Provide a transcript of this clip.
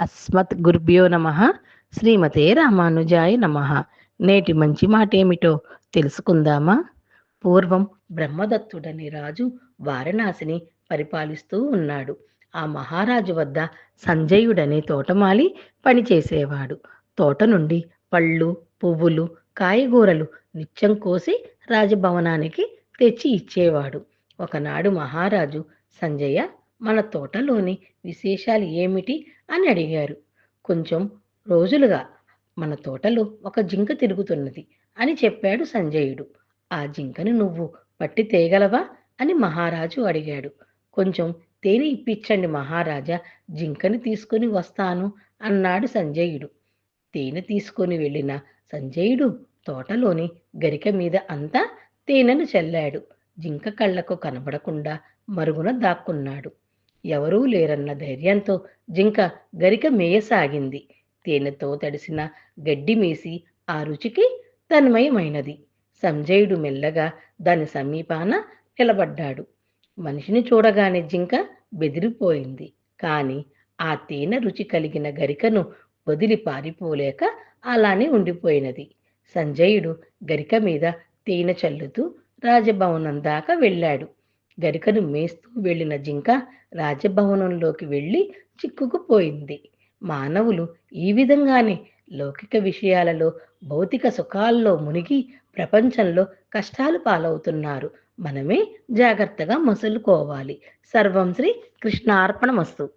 అస్మత్ గురుభ్యో నమ. శ్రీమతే రామానుజాయ నమ. నేటి మంచి మాట ఏమిటో తెలుసుకుందామా? పూర్వం బ్రహ్మదత్తుడని రాజు వారణాసిని పరిపాలిస్తూ ఉన్నాడు. ఆ మహారాజు వద్ద సంజయుడనే తోటమాలి పనిచేసేవాడు. తోట నుండి పళ్ళు పువ్వులు కాయగూరలు నిత్యం కోసి రాజభవనానికి తెచ్చి ఇచ్చేవాడు. ఒకనాడు మహారాజు సంజయ మన తోటలోని విశేషాలు ఏమిటి? అని అడిగారు. కొంచెం రోజులుగా మన తోటలో ఒక జింక తిరుగుతున్నది అని చెప్పాడు సంజయుడు. ఆ జింకను నువ్వు పట్టి తేగలవా అని మహారాజు అడిగాడు. కొంచెం తేనె ఇప్పించండి మహారాజా జింకని తీసుకుని వస్తాను అన్నాడు సంజయుడు. తేనె తీసుకొని వెళ్ళిన సంజయుడు తోటలోని గరిక మీద అంతా తేనెను చల్లాడు. జింక కళ్ళకు కనబడకుండా మరుగున దాక్కున్నాడు. ఎవరూ లేరన్న ధైర్యంతో జింక గరిక మేయసాగింది. తేనెతో తడిసిన గడ్డి మేసి ఆ రుచికి తన్మయమైనది. సంజయుడు మెల్లగా దాని సమీపాన నిలబడ్డాడు. మనిషిని చూడగానే జింక బెదిరిపోయింది. కాని ఆ తేనె రుచి కలిగిన గరికను వదిలి పారిపోలేక అలానే ఉండిపోయినది. సంజయుడు గరిక మీద తేనె చల్లుతూ రాజభవనం దాకా వెళ్ళాడు. గరికను మేస్తూ వెళ్ళిన జింక రాజభవనంలోకి వెళ్ళి చిక్కుకుపోయింది. మానవులు ఈ విధంగానే లౌకిక విషయాలలో భౌతిక సుఖాల్లో మునిగి ప్రపంచంలో కష్టాలు పాలవుతున్నారు. మనమే జాగ్రత్తగా మసులుకోవాలి. సర్వం శ్రీ కృష్ణార్పణమస్తు.